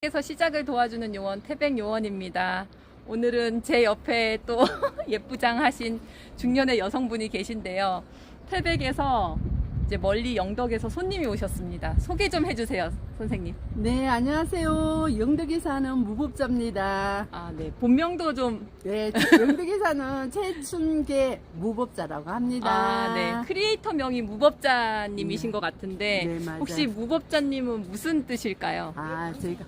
에서 시작을 도와주는 요원 태백 요원입니다. 오늘은 제 옆에 또 예쁘장하신 중년의 여성분이 계신데요. 태백에서 이제 멀리 영덕에서 손님이 오셨습니다. 소개 좀 해주세요, 선생님. 네, 안녕하세요. 영덕에 사는 무법자입니다. 아, 네. 본명도 좀, 네, 영덕에 사는 최춘계 무법자라고 합니다. 아, 네. 크리에이터 명이 무법자님이신 것 같은데, 네, 맞아요. 혹시 무법자님은 무슨 뜻일까요? 아, 저희가,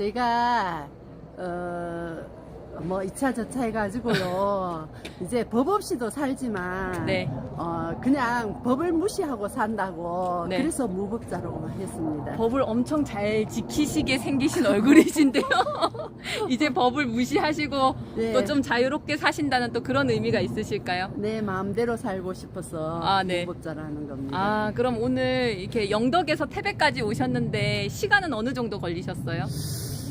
저희가, 어, 뭐, 2차, 저차 해가지고요. 이제 법 없이도 살지만, 네. 어, 그냥 법을 무시하고 산다고. 네. 그래서 무법자라고 했습니다. 법을 엄청 잘 지키시게 생기신 얼굴이신데요. 이제 법을 무시하시고 네. 또 좀 자유롭게 사신다는 또 그런 의미가 있으실까요? 내 마음대로 살고 싶어서 아, 네. 무법자라는 겁니다. 아, 그럼 오늘 이렇게 영덕에서 태백까지 오셨는데 시간은 어느 정도 걸리셨어요?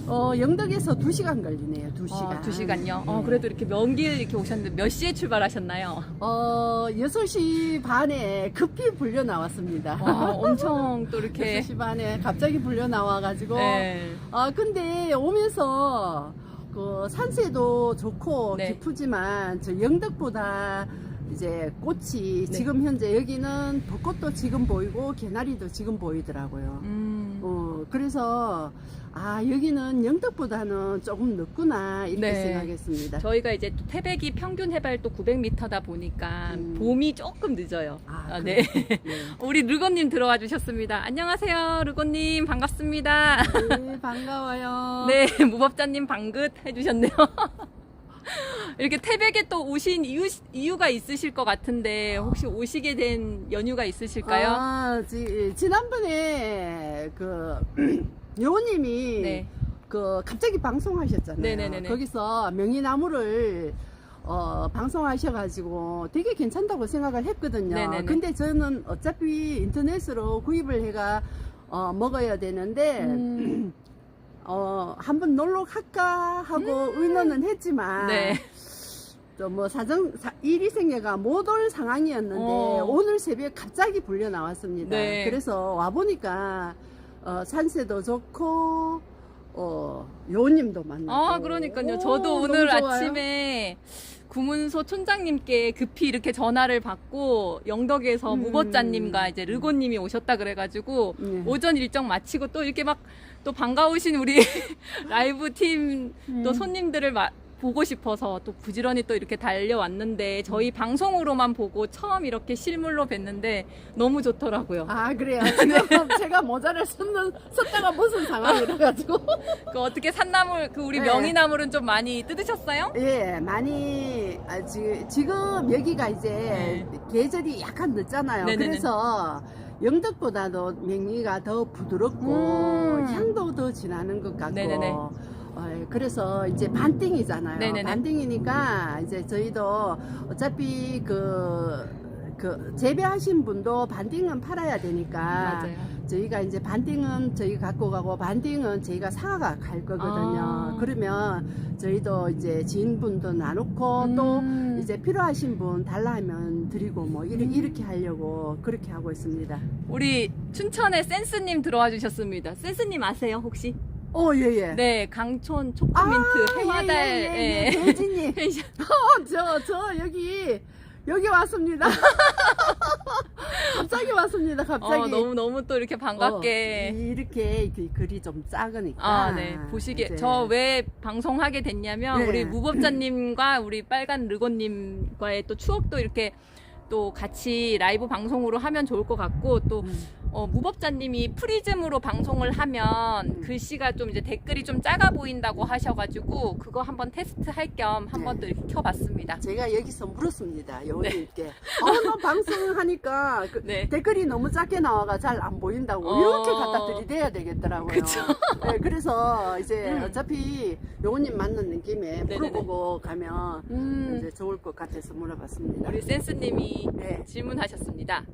어, 영덕에서 2시간 걸리네요. 2시간. 어, 두 시간요. 어, 네. 그래도 이렇게 먼 길 이렇게 오셨는데 몇 시에 출발하셨나요? 어, 6시 반에 급히 불려 나왔습니다. 와, 엄청 또 이렇게 6시 반에 갑자기 불려 나와가지고. 네. 아, 근데 오면서 그 산세도 좋고 네. 기쁘지만 저 영덕보다 이제 꽃이 네. 지금 현재 여기는 벚꽃도 지금 보이고 개나리도 지금 보이더라고요. 음. 어, 그래서 아, 여기는 영덕보다는 조금 늦구나 이렇게 네. 생각했습니다. 저희가 이제 또 태백이 평균 해발 또 900m다 보니까 음. 봄이 조금 늦어요. 아, 아? 네. 네. 우리 르고님 들어와 주셨습니다. 안녕하세요, 르고님. 반갑습니다. 네, 반가워요. 네, 무법자님 방긋 해주셨네요. 이렇게 태백에 또 오신 이유, 이유가 있으실 것 같은데, 혹시 오시게 된 연유가 있으실까요? 아, 지, 지난번에 그 요원님이 네. 그 갑자기 방송하셨잖아요. 네네네네. 거기서 명이나무를 어, 방송하셔가지고 되게 괜찮다고 생각을 했거든요. 네네네. 근데 저는 어차피 인터넷으로 구입을 해가 어, 먹어야 되는데 음, 어, 한번 놀러 갈까 하고 의논은 했지만 음. 네. 또 뭐 사정 사- 일이 생겨가 못 올 상황이었는데 어. 오늘 새벽 갑자기 불려 나왔습니다. 네. 그래서 와 보니까 어, 산세도 좋고 어, 요원님도 만나고. 아, 그러니까요. 오, 저도 너무 오늘 좋아요. 아침에 구문소 촌장님께 급히 이렇게 전화를 받고 영덕에서 음. 무법자님과 이제 르고님이 오셨다 그래가지고 네. 오전 일정 마치고 또 이렇게 막 또 반가우신 우리 라이브 팀또 음. 손님들을 마- 보고 싶어서 또 부지런히 또 이렇게 달려왔는데 저희 방송으로만 보고 처음 이렇게 실물로 뵀는데 너무 좋더라고요. 아 그래요. 지금 제가 모자를 썼는 썼다가 벗은 상황이라 가지고 그 어떻게 산나물 그 우리 네. 명이나물은 좀 많이 뜯으셨어요? 예 많이 아, 지, 지금 여기가 이제 네. 계절이 약간 늦잖아요. 네네네. 그래서 영덕보다도 맹이가 더 부드럽고 음. 향도 더 진하는 것 같고. 네네네. 어, 그래서 이제 반띵이잖아요. 네네네. 반띵이니까 이제 저희도 어차피 그, 그 재배하신 분도 반띵은 팔아야 되니까 맞아요. 저희가 이제 반띵은 저희가 갖고 가고 반띵은 저희가 사가 갈 거거든요. 아. 그러면 저희도 이제 지인분도 나누고 음. 또 이제 필요하신 분 달라 하면 드리고 뭐 이렇게, 음. 이렇게 하려고 그렇게 하고 있습니다. 우리 춘천의 센스님 들어와 주셨습니다. 센스님 아세요 혹시? 어, 예, 예. 네, 강촌 초코민트 해마달 예, 예, 예, 예. 예. 대진님. 펜션. 어, 저, 저, 여기, 여기 왔습니다. 갑자기 왔습니다, 갑자기. 어, 너무 너무 또 이렇게 반갑게. 어, 이렇게 그 글이 좀 작으니까. 아, 네. 보시게. 저 왜 방송하게 됐냐면, 네. 우리 무법자님과 우리 빨간 르고님과의 또 추억도 이렇게 또 같이 라이브 방송으로 하면 좋을 것 같고, 또, 음. 어, 무법자님이 프리즘으로 방송을 하면 음. 글씨가 좀 이제 댓글이 좀 작아 보인다고 하셔가지고, 그거 한번 테스트 할 겸 한번 또 이렇게 켜봤습니다. 제가 여기서 물었습니다, 여원님께. 어, 너 방송하니까 그 네. 댓글이 너무 작게 나와가 잘 안 보인다고. 어. 이렇게 갖다 들이대야 되겠더라고요. 그쵸. 네, 그래서 이제 음. 어차피 요원님 만나는 김에 네네네. 물어보고 가면 음, 이제 좋을 것 같아서 물어봤습니다. 우리 센스님이 네, 질문하셨습니다.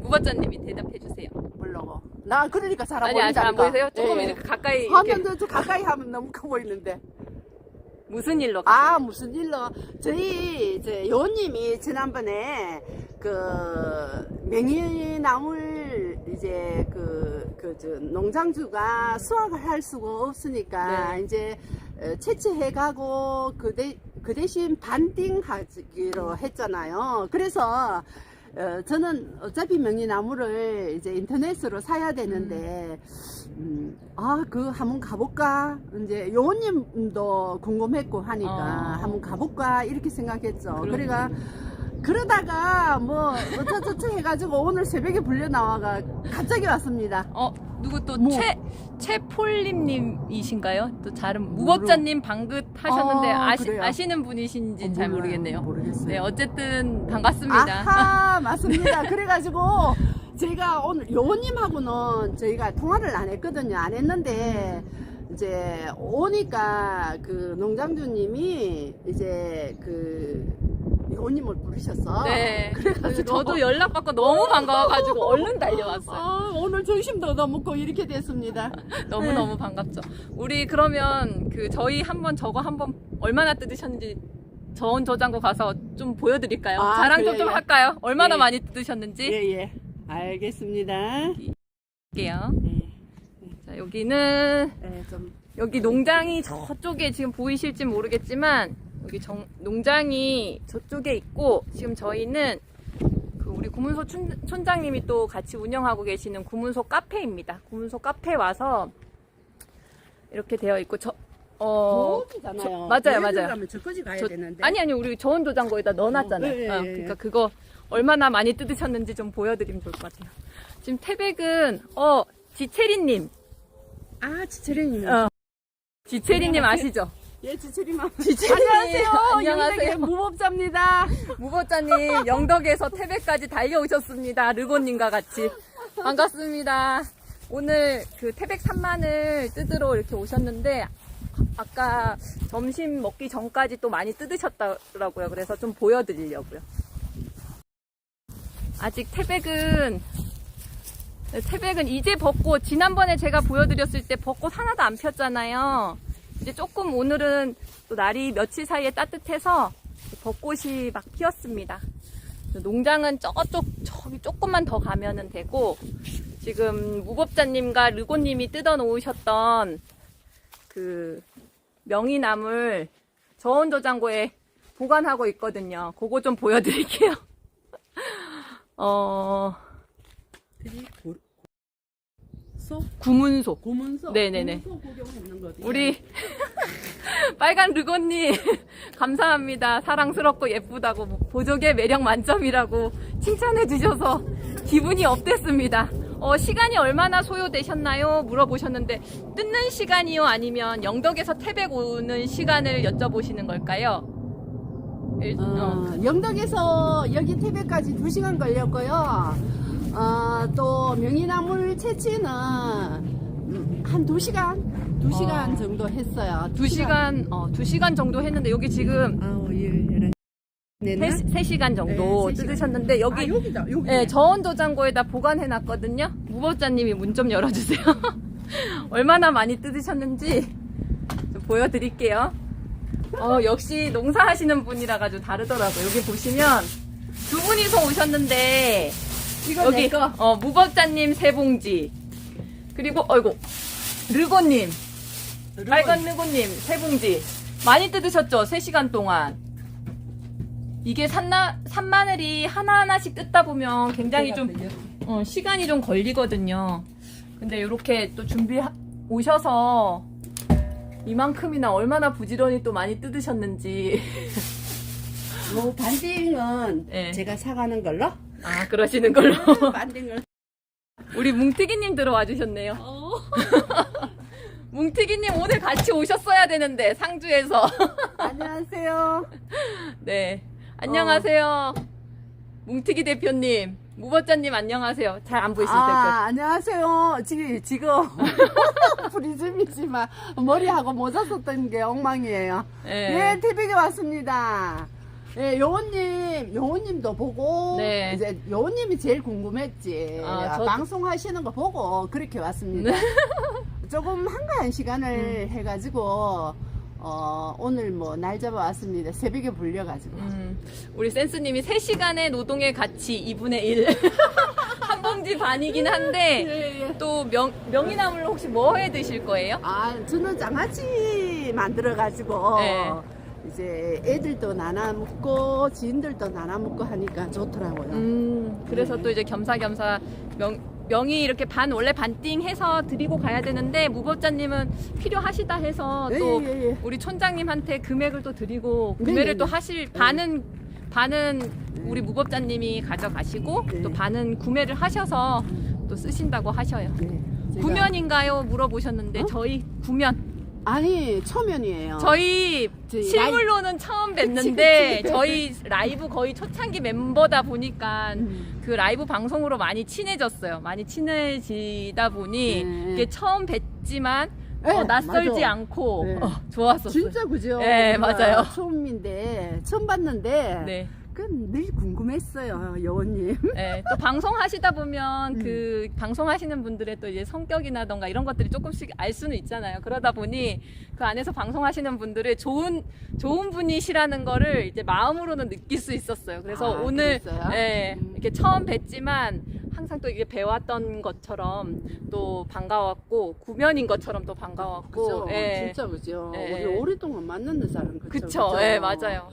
무법자님이 대답해 주세요. 물러고. 나 그러니까 잘 안 아니, 아직 안. 보이세요? 조금 예. 이렇게 가까이. 이렇게 화면도 좀 가까이 하면 너무 커 보이는데. 무슨 일로 가세요? 아 무슨 일로 저희 이제 요원님이 지난번에 그 맹이나물 이제 그그저 농장주가 수확을 할 수가 없으니까 네. 이제 어, 채취해 가고 그, 대, 그 대신 반띵 하기로 했잖아요. 그래서 어, 저는 어차피 명리나무를 이제 인터넷으로 사야 되는데 음, 아, 그 한번 가볼까? 이제 요원님도 궁금했고 하니까 어. 한번 가볼까 이렇게 생각했죠. 그러니까 그러다가 뭐 어쩌저쩌 해가지고 오늘 새벽에 불려 나와가 갑자기 왔습니다. 어 누구 또 뭐. 최 최폴림님이신가요? 또 다른 무법자님 방긋 하셨는데 어, 아시, 그래요? 아시는 분이신지 잘 몰라요. 모르겠네요. 모르겠어요. 네 어쨌든 반갑습니다. 아하 맞습니다. 그래가지고 제가 오늘 요원님하고는 저희가 통화를 안 했거든요. 안 했는데 이제 오니까 그 농장주님이 이제 그 요원님을 부르셨어. 네. 그래가지고 저도 연락 받고 너무 반가워가지고 얼른 달려왔어요. 아, 오늘 점심도 얻어먹고 이렇게 됐습니다. 너무 너무 반갑죠. 우리 그러면 그 저희 한번 저거 한번 얼마나 뜯으셨는지 저온 저장고 가서 좀 보여드릴까요? 아, 자랑 좀, 그래요, 좀 예. 할까요? 얼마나 예. 많이 뜯으셨는지 예 예. 알겠습니다. 볼게요. 네. 자 여기는 네, 좀 여기 농장이 저쪽에 지금 보이실지 모르겠지만 여기 정- 농장이 저쪽에 있고 지금 저희는 그 우리 구문소 촌, 촌장님이 또 같이 운영하고 계시는 구문소 카페입니다. 구문소 카페 와서 이렇게 되어 있고 저 어. 저- 맞아요, 맞아요. 저까지 가야 저- 되는데. 아니 아니 우리 저온 도장고에다 넣어놨잖아요. 어, 예, 예, 어, 예. 그러니까 그거 얼마나 많이 뜯으셨는지 좀 보여드리면 좋을 것 같아요. 지금 태백은 어 지체리님, 아, 지철이님. 어, 지체리님 아시죠? 예, 지철이만. 지체리님 안녕하세요. 안녕하세요. 무법자입니다. 무법자님 영덕에서 태백까지 달려오셨습니다. 르고님과 같이 반갑습니다. 오늘 그 태백 산만을 뜯으러 이렇게 오셨는데 아까 점심 먹기 전까지 또 많이 뜯으셨더라고요. 그래서 좀 보여드리려고요. 아직 태백은 네, 태백은 이제 벚꽃 지난번에 제가 보여드렸을 때 벚꽃 하나도 안 폈잖아요. 이제 조금 오늘은 또 날이 며칠 사이에 따뜻해서 벚꽃이 막 피었습니다. 농장은 저쪽 저기 조금만 더 가면은 되고 지금 무법자님과 르고님이 뜯어 놓으셨던 그 명이나물 저온 저장고에 보관하고 있거든요. 그거 좀 보여드릴게요. 어 소? 구문소 고문소? 네네네. 고문소 구경하는 거 어디야? 우리 빨간 르고님 감사합니다. 사랑스럽고 예쁘다고 보조개 매력 만점이라고 칭찬해 주셔서 기분이 업됐습니다. 어, 시간이 얼마나 소요되셨나요? 물어보셨는데 뜯는 시간이요? 아니면 영덕에서 태백 오는 시간을 여쭤보시는 걸까요? 일- 어. 어, 영덕에서 여기 태백까지 2시간 걸렸고요. 어, 또 명이나물 채취는 음, 한 2시간? 2시간 어. 정도 했어요. 두 시간, 어, 두 시간 정도 했는데 여기 지금 아우, 예, 예. 네, 세, 세 시간 정도 네, 세 시간. 뜯으셨는데 여기 아, 여기다, 여기. 네, 저온 도장고에다 보관해 놨거든요. 무법자님이 문 좀 열어주세요. 얼마나 많이 뜯으셨는지 좀 보여드릴게요. 어, 역시 농사하시는 분이라 가지고 다르더라고요. 여기 보시면 두 분이서 오셨는데 여기. 어, 무법자님 세 봉지 그리고 어이구 르고님 빨간 르고님 세 봉지 많이 뜯으셨죠? 3시간 동안 이게 산나, 산마늘이 하나하나씩 뜯다 보면 굉장히 좀 어, 시간이 좀 걸리거든요. 근데 이렇게 또 준비 오셔서 이만큼이나 얼마나 부지런히 또 많이 뜯으셨는지. 요 반띵은 네. 제가 사가는 걸로? 아, 그러시는 걸로. 반띵을. 우리 뭉티기님 들어와 주셨네요. 어. 뭉티기님 오늘 같이 오셨어야 되는데, 상주에서. 안녕하세요. 네. 안녕하세요. 뭉티기 대표님. 무법자님 안녕하세요. 잘 안 보이실 텐데. 아, 안녕하세요. 지금, 지금, 프리즘이지만, 머리하고 모자 썼던 게 엉망이에요. 네. 네, 태백에 왔습니다. 네, 요원님, 요원님도 보고, 네. 이제 요원님이 제일 궁금했지. 아, 저도- 방송 하시는 거 보고, 그렇게 왔습니다. 네. 조금 한가한 시간을 음. 해가지고, 어, 오늘 뭐, 날 잡아 왔습니다. 새벽에 불려가지고. 음, 우리 센스님이 3시간의 노동의 가치 2분의 1. 한번 누룽지 반이긴 한데 예, 예. 또 명, 명이나물로 혹시 뭐 해 드실 거예요? 아, 저는 장아찌 만들어가지고 네. 이제 애들도 나눠 먹고 지인들도 나눠 먹고 하니까 좋더라고요. 음, 그래서 네. 또 이제 겸사겸사 명, 명이 이렇게 반 원래 반띵 해서 드리고 가야 되는데 무법자님은 필요하시다 해서 예, 또 예, 예. 우리 촌장님한테 금액을 또 드리고 네, 구매를 네, 또 네. 하실 반은 반은 우리 무법자님이 가져가시고 네. 또 반은 구매를 하셔서 또 쓰신다고 하셔요. 네, 제가- 구면인가요? 물어보셨는데 어? 저희 구면 아니 초면이에요. 저희 저희 실물로는 처음 뵀는데 그치, 그치. 저희 라이브 거의 초창기 멤버다 보니까 음. 그 라이브 방송으로 많이 친해졌어요. 많이 친해지다 보니 네. 이게 처음 뵀지만 네, 어, 낯설지 맞아. 않고 네. 어, 좋았었어요. 진짜 그죠? 네, 맞아요. 처음인데 처음 봤는데 네. 그늘 궁금했어요, 여원님. 네, 또 방송하시다 보면 음. 그 방송하시는 분들의 또 이제 성격이나던가 이런 것들이 조금씩 알 수는 있잖아요. 그러다 보니 그 안에서 방송하시는 분들의 좋은 좋은 분이시라는 거를 이제 마음으로는 느낄 수 있었어요. 그래서 아, 오늘 그랬어요? 예, 음. 이렇게 처음 뵀지만 항상 또 이게 배웠던 것처럼 또 반가웠고 구면인 것처럼 또 반가웠고 그죠? 예. 진짜 그죠? 예. 우리 오랫동안 만났는 사람 그죠? 그쵸, 예, 맞아요.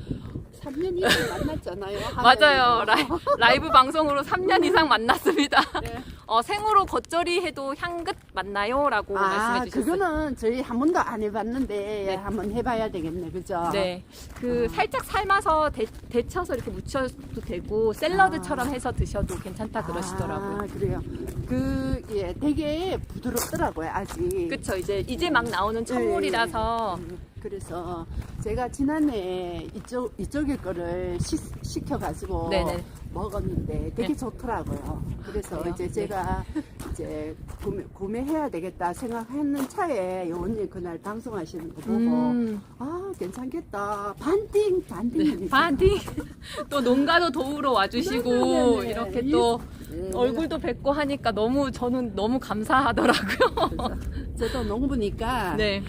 3년 이상 만났잖아요. 맞아요. 라이, 라이 브 방송으로 3년 이상 만났습니다. 네. 어, 생으로 겉절이 해도 향긋 맞나요? 라고 아, 말씀해 주셨어요. 그거는 저희 한 번도 안 해봤는데 네. 한번 해봐야 되겠네, 그죠? 네. 그 아. 살짝 삶아서 데, 데쳐서 이렇게 무쳐도 되고 샐러드처럼 아. 해서 드셔도 괜찮다 그러시더라고요. 아, 그래요. 그, 예, 되게 부드럽더라고요, 아직. 그쵸. 이제 이제 막 나오는 천물이라서 음, 그래서 제가 지난해 이쪽, 이쪽의 거를 시, 시켜가지고 네네. 먹었는데 되게 네. 좋더라고요. 그래서 그래요? 이제 네. 제가 이제 구매, 구매해야 되겠다 생각했는 차에 요원님 그날 방송하시는 거 보고 음, 아, 괜찮겠다. 반띵, 반띵. 네. 반디 또 농가도 도우러 와주시고 네네네네. 이렇게 이- 또 네, 얼굴도 뵙고 하니까 너무 저는 너무 감사하더라고요. 저도 농부니까 네.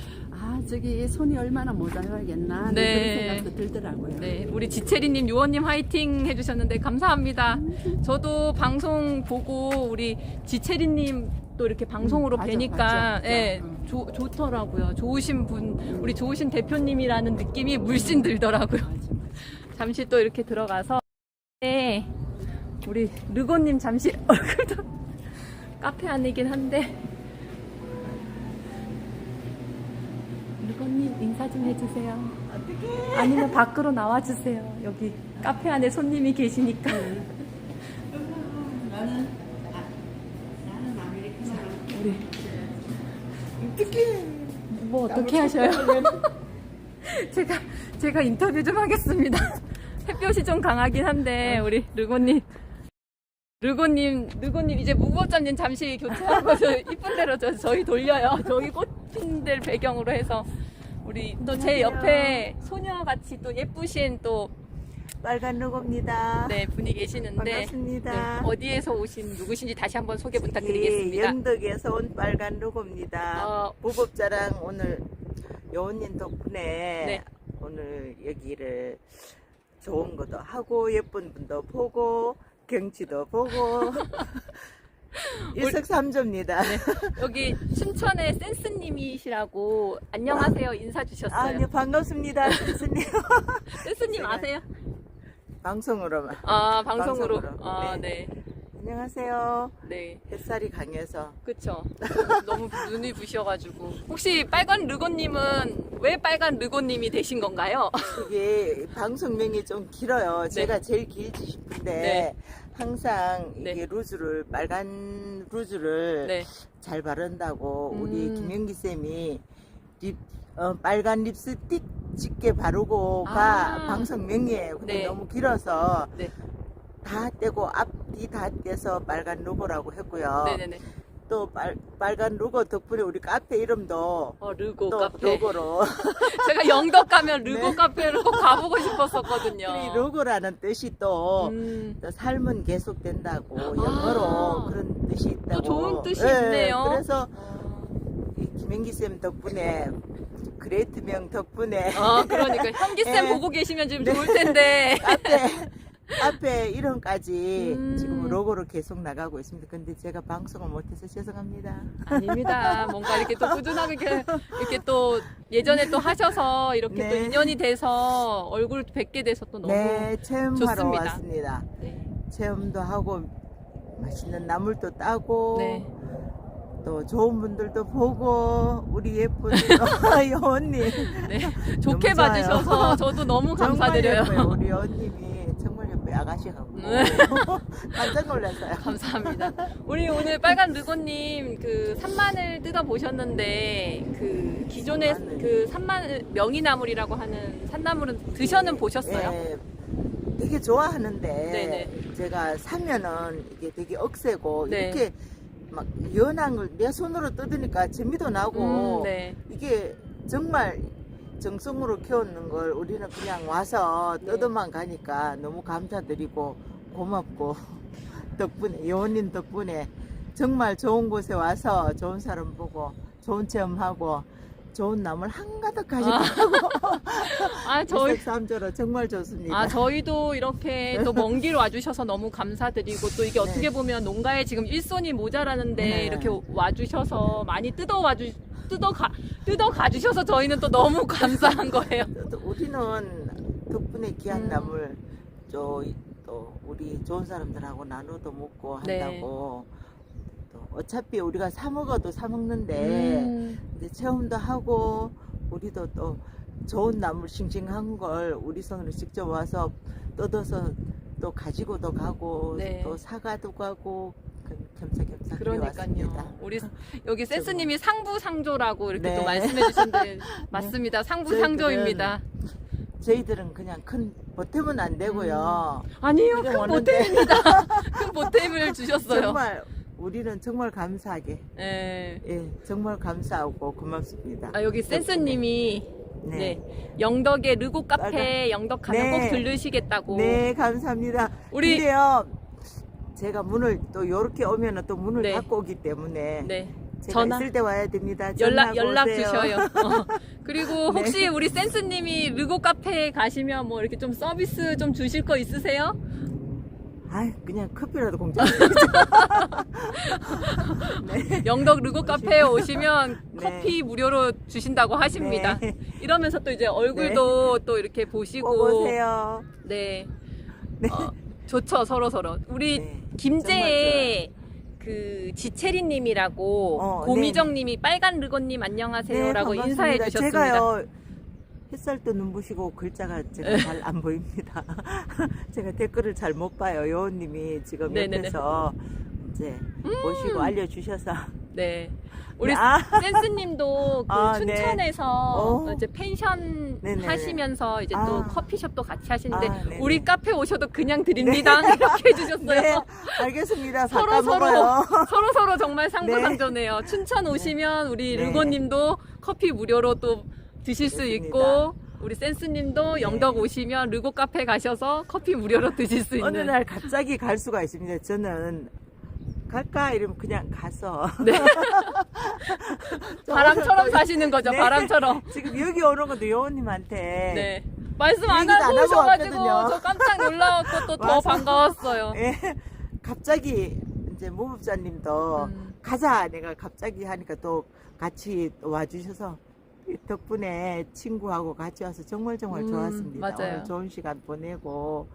아 저기 손이 얼마나 모자라겠나 네. 그런 생각도 들더라고요. 네, 우리 지채리님, 유원님 화이팅 해주셨는데 감사합니다. 저도 방송 보고 우리 지채리님 또 이렇게 방송으로 음, 맞아, 뵈니까 맞아. 예, 음. 좋- 좋더라고요. 좋으신 분, 우리 좋으신 대표님이라는 느낌이 물씬 들더라고요. 맞아, 맞아. 잠시 또 이렇게 들어가서 네, 우리 르고님 잠시 얼굴도 카페 안이긴 한데 르고님 인사 좀 해주세요. 아니면 밖으로 나와주세요. 여기 카페 안에 손님이 계시니까. 나는 아, 나는 아메리카노. 우리 어떻게 뭐 어떻게 하셔요? 제가 제가 인터뷰 좀 하겠습니다. 햇볕이 좀 강하긴 한데 우리 르고님 르고님 르고님 이제 무법자님 잠시 교체하고 저 이쁜 대로 저, 저희 돌려요. 저기 꽃핀 데를 배경으로 해서 우리 또 제 옆에 소녀같이 또 예쁘신 또 빨간 로고입니다. 네, 분이 계시는데 반갑습니다. 네, 어디에서 오신 누구신지 다시 한번 소개 예, 부탁드리겠습니다. 영덕에서 온 빨간 로고입니다. 어. 부법자랑 오늘 여운님 덕분에 네. 오늘 여기를 좋은 것도 하고 예쁜 분도 보고 경치도 보고 일석삼조입니다. 여기 춘천의 센스님이시라고 안녕하세요 인사 아, 주셨어요. 네, 반갑습니다. 센스님 제가- 아세요? 방송으로만. 아 방송으로. 방송으로. 아 네. 안녕하세요. 네. 햇살이 강해서 그쵸. 너무 눈이 부셔가지고. 혹시 빨간 르고님은 왜 빨간 르고님이 되신 건가요? 이게 방송명이 좀 길어요. 네. 제가 제일 길지 싶은데 네. 항상 이게 네. 루즈를 빨간 루즈를 네. 잘 바른다고 우리 음. 김영기 쌤이 립 어, 빨간 립스틱 짙게 바르고가 아. 방송 명이에요. 근데 네. 너무 길어서 네. 다 떼고 앞뒤 다 떼서 빨간 로고라고 했고요. 네네네. 또 빨, 빨간 로고 덕분에 우리 카페 이름도 어 르고 또 카페. 로고로 제가 영덕 가면 르고 네. 카페를 꼭 가보고 싶었었거든요. 이 로고라는 뜻이 또 음. 또 삶은 계속된다고 영어로 아. 그런 뜻이 있다고. 좋은 뜻이 예, 있네요. 그래서 이 김행기 쌤 덕분에 그레이트명 덕분에 아 그러니까 현기 쌤 예. 보고 계시면 지금 네. 좋을 텐데. 카페 앞에 이름까지 음. 지금 로고로 계속 나가고 있습니다. 근데 제가 방송을 못해서 죄송합니다. 아닙니다. 뭔가 이렇게 또 꾸준하게 이렇게, 이렇게 또 예전에 또 하셔서 이렇게 또 네. 인연이 돼서 얼굴 뵙게 돼서 또 너무 네, 체험하러 좋습니다. 왔습니다. 네. 체험도 하고 맛있는 나물도 따고 네. 또 좋은 분들도 보고 우리 예쁜 여원님 네. 좋게 좋아요. 봐주셔서 저도 너무 감사드려요. 정말 예뻐요. 우리 여원님이 정말 예뻐요. 아가씨 같고 네. 깜짝 놀랐어요. 감사합니다. 우리 오늘 빨간 르고님 그 산마늘 뜯어 보셨는데 그 기존의 산마늘. 그 산마늘 명이나물이라고 하는 산나물은 드셔는 보셨어요? 예, 되게 좋아하는데 네네. 제가 사면은 이게 되게 억세고 네. 이렇게 막 연한 걸 내 손으로 뜯으니까 재미도 나고 음, 네. 이게 정말 정성으로 키우는 걸 우리는 그냥 와서 네. 뜯어만 가니까 너무 감사드리고 고맙고 덕분에 여원님 덕분에 정말 좋은 곳에 와서 좋은 사람 보고 좋은 체험하고 좋은 나물 한가득 가지고 아 저희 일석삼조로 정말 좋습니다. 아 저희도 이렇게 또 먼 길 와주셔서 너무 감사드리고 또 이게 어떻게 보면 농가에 지금 일손이 모자라는데 네. 이렇게 와주셔서 많이 뜯어 와주 뜯어 가 뜯어 가주셔서 저희는 또 너무 감사한 거예요. 또 우리는 덕분에 귀한 음. 나물 저, 또 우리 좋은 사람들하고 나눠도 먹고 네. 한다고 또 어차피 우리가 사 먹어도 사 먹는데 음, 이제 체험도 하고 우리도 또 좋은 나물 싱싱한 걸 우리 손으로 직접 와서 뜯어서 또 가지고도 가고 네. 또 사가도 가고 그 겸사겸사 그러니까요. 우리 여기 센스님이 상부상조라고 이렇게 네. 또 말씀해 주셨는데 맞습니다. 상부상조입니다. 저희들은 그냥 큰 보탬은 안 되고요. 아니요, 지금 큰 보탬입니다. 큰 보탬을 주셨어요. 정말 우리는 정말 감사하게 네. 예 정말 감사하고 고맙습니다. 아, 여기 센스님이 네. 네. 영덕의 르고 카페 영덕 가면 네. 꼭 들르시겠다고. 네 감사합니다. 우리- 근데요 제가 문을 또 요렇게 오면 은 또 문을 네. 닫고 오기 때문에 네. 제가 전화- 있을 때 와야 됩니다. 연락 전화하고 연락 오세요. 주셔요. 어. 그리고 네. 혹시 우리 센스님이 르고 카페에 가시면 뭐 이렇게 좀 서비스 좀 주실 거 있으세요? 아 그냥 커피라도 공짜. 영덕 르고 카페에 오시면 네. 커피 무료로 주신다고 하십니다. 네. 이러면서 또 이제 얼굴도 또 이렇게 보시고 꼭 오세요. 네. 네. 어, 좋죠 서로 서로. 우리 네, 김제의 그 지채리님이라고 어, 고미정님이 빨간 르고님 안녕하세요라고 네, 인사해. 주셨습니다. 제가요 햇살도 눈부시고 글자가 제가 잘 안 보입니다. 제가 댓글을 잘 못 봐요. 요원님이 지금 네네네. 옆에서 이제 보시고 알려주셔서 네. 우리 아. 센스님도 그 아, 네. 춘천에서 어. 이제 펜션 네네네. 하시면서 이제 또 아. 커피숍도 같이 하시는데 아, 네네. 우리 카페 오셔도 그냥 드립니다 이렇게 해주셨어요. 네 알겠습니다. 서로 서로. 서로 서로 정말 상부상조네요. 춘천 오시면 우리 네. 르고님도 커피 무료로 또 드실 수 그렇습니다. 있고 우리 센스님도 네. 영덕 오시면 르고 카페 가셔서 커피 무료로 드실 수 어느 있는 날 갑자기 갈 수가 있습니다. 저는 갈까 이러면 그냥 가서 네. 바람처럼 사시는 거죠. 네. 바람처럼. 지금 여기 오는 것도 요원님한테 네. 말씀 안 얘기도 안 하고 하고 오셔가지고 왔거든요. 저 깜짝 놀라웠고 또 더 와서. 반가웠어요. 예, 갑자기 이제 무법자님도 음. 가자 내가 갑자기 하니까 또 같이 와주셔서 이 덕분에 친구하고 같이 와서 정말 정말 음, 좋았습니다. 맞아요. 오늘 좋은 시간 보내고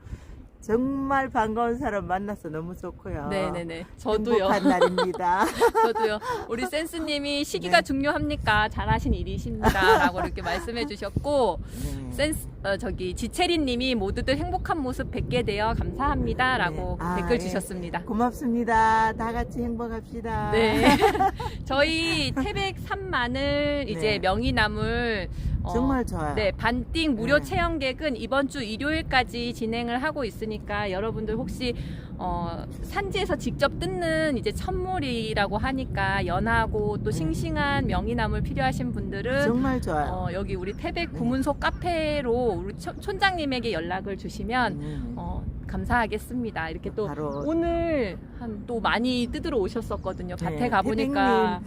정말 반가운 사람 만나서 너무 좋고요. 네네네. 저도요. 행복한 날입니다. 저도요. 우리 센스님이 시기가 네. 중요합니까? 잘하신 일이십니다라고 이렇게 말씀해 주셨고 네. 센스 어, 저기 지채리님이 모두들 행복한 모습 뵙게 되어 감사합니다라고 네. 아, 댓글 예. 주셨습니다. 고맙습니다. 다 같이 행복합시다. 네. 저희 태백 산마늘 이제 네. 명이나물 어, 정말 좋아요. 네, 반띵 무료 네. 체험객은 이번 주 일요일까지 진행을 하고 있으니까 여러분들 혹시 어, 산지에서 직접 뜯는 이제 천물이라고 하니까 연하고 또 네. 싱싱한 명이나물 필요하신 분들은 정말 좋아요. 어, 여기 우리 태백 네. 구문소 카페로 우리 촌- 촌장님에게 연락을 주시면 음. 어, 감사하겠습니다. 이렇게 또 바로 오늘 한 또 많이 뜯으러 오셨었거든요. 밭에 네, 가보니까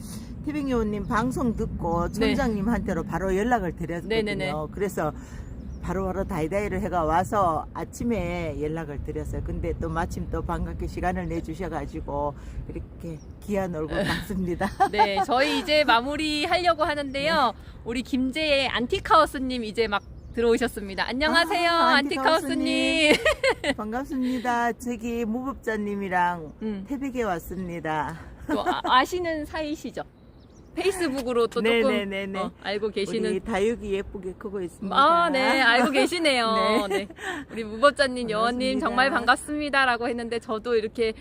태빙요원님 방송 듣고 촌장님한테로 바로 연락을 드렸거든요. 네네네. 그래서 바로바로 다이다이를 해가 와서 아침에 연락을 드렸어요. 근데 또 마침 또 반갑게 시간을 내주셔가지고 이렇게 귀한 얼굴 봤습니다. 네, 저희 이제 마무리 하려고 하는데요. 우리 김재의 안티카우스님 이제 막 들어오셨습니다. 안녕하세요, 아, 안티카우스님. 반갑습니다. 저기 무법자님이랑 음, 태백에 왔습니다. 또 아, 아시는 사이시죠? 페이스북으로 또 조금 네네네네. 어, 알고 계시는 우리 다육이 예쁘게 크고 있습니다. 아, 네, 알고 계시네요. 네. 네. 우리 무법자님, 여원님 반갑습니다. 정말 반갑습니다라고 했는데 저도 이렇게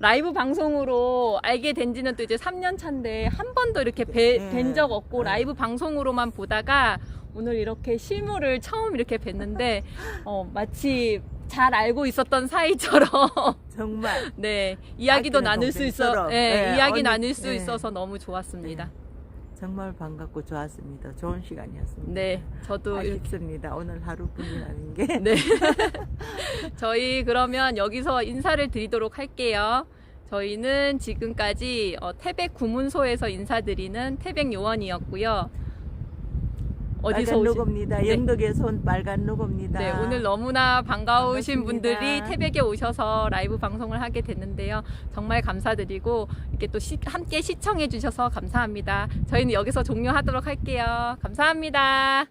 라이브 방송으로 알게 된 지는 또 이제 3년 차인데 한 번도 이렇게 네. 뵌적 없고 네. 라이브 방송으로만 보다가 오늘 이렇게 실물을 처음 이렇게 뵀는데 어, 마치 잘 알고 있었던 사이처럼 정말 네 이야기도 나눌 수 있어. 네, 네, 이야기 어느- 나눌 수 네. 있어서 너무 좋았습니다. 정말 반갑고 좋았습니다. 좋은 시간이었습니다. 네, 저도 이렇게 아쉽습니다. 오늘 하루뿐이라는 게. 네. 저희 그러면 여기서 인사를 드리도록 할게요. 저희는 지금까지 어, 태백 구문소에서 인사드리는 태백 요원이었고요. 어디서 빨간 오신? 로고입니다. 네. 영덕에서 온 빨간 로고입니다. 네, 오늘 너무나 반가우신 반갑습니다. 분들이 태백에 오셔서 라이브 방송을 하게 됐는데요. 정말 감사드리고 이렇게 또 시- 함께 시청해 주셔서 감사합니다. 저희는 여기서 종료하도록 할게요. 감사합니다.